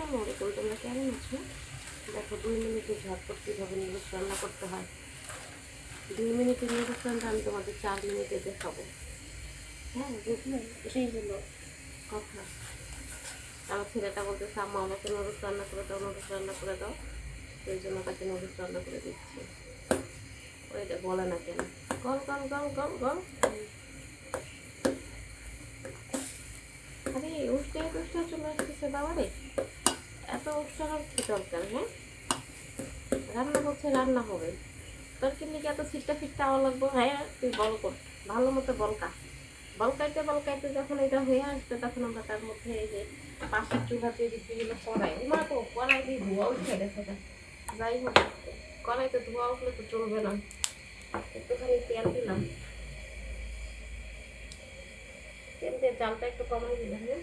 আসসালামু আলাইকুম তোমরা কেমন আছো দেখো দুই মিনিটে ঝটপট কীভাবে নুডলস রান্না করতে হয়। দুই মিনিটে নুডলস রান্না আমি তোমাদের চার মিনিটে দেখাবো। হ্যাঁ বুঝলে? এটাই হলো কথা। আমার ছেলেটা বলতেছে আম্মা আমাকে নুডলস রান্না করে দাও নুডলস রান্না করে দাও। সেই জন্য তাকে নুডলস রান্না করে দিচ্ছি। ওইটা বলে না কেন? গল গল গল গল গল আরে উষ্টায় উষ্টা চলে আসতেছে বাবারে। এত উষ্টানোর কি দরকার হ্যাঁ? রান্না হচ্ছে, রান্না হবে। তোর কি এত ছিটটা ফিটটা হওয়া লাগবো হ্যাঁ? তুই বল কর। ভালো মতো বলকা বলকাইতে বলকাইতে যখন এটা হয়ে আসবে, তখন আমরা তার মধ্যে এই যে পাশের চুলাতে দিচ্ছিগুলো কড়াই মা তো কড়াই দিয়ে ধোয়া উঠে গেছে গা। যাই হোক, কড়াইতে ধোয়া উঠলে তো চলবে না। একটুখানি তেল দিলাম। তেল দিয়ে জালটা একটু কমাই দিলাম হ্যাঁ?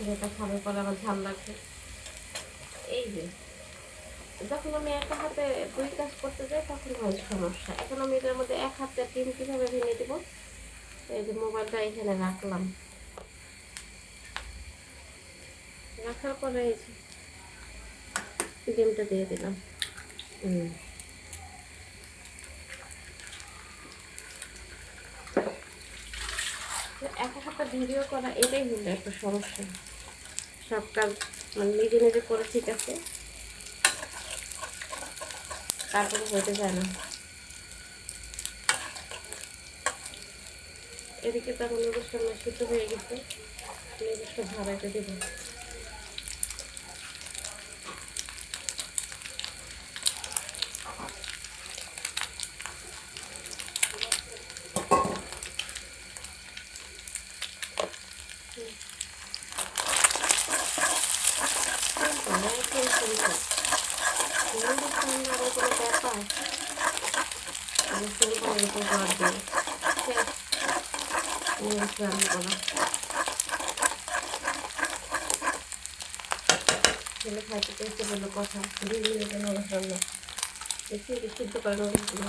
দিচ্ছে ছেলেটা খাবে পরে আবার ঝাল লাগবে। এই যে, যখন আমি একা হাতে দুই কাজ করতে যাই, তখন হয় সমস্যা। এখন আমি এটার মধ্যে এক হাতে ডিম কীভাবে ভেঙে দেবো? এই যে মোবাইলটা এখানে রাখলাম। রাখার পরে এই যে ডিমটা দিয়ে দিলাম। হুম। একা হাতে ভিডিও করা, এটাই হলো একটা সমস্যা। সব কাজ মানে নিজে নিজে করে ঠিক আছে। তারপরে হতে যায় না। এদিকে তার অনুষ্ঠান আমার হয়ে গেছে। নিজস্ব ভাড়াটা দেবো। নুডলস আবার কোনো ব্যাপার আমি সিম্পল এরকম করার নুডলস রান্না করা ছেলে খাইতে পেয়েছে বলে কথা নুডলস রান্না দেখি সিদ্ধ করে নুডলসগুলো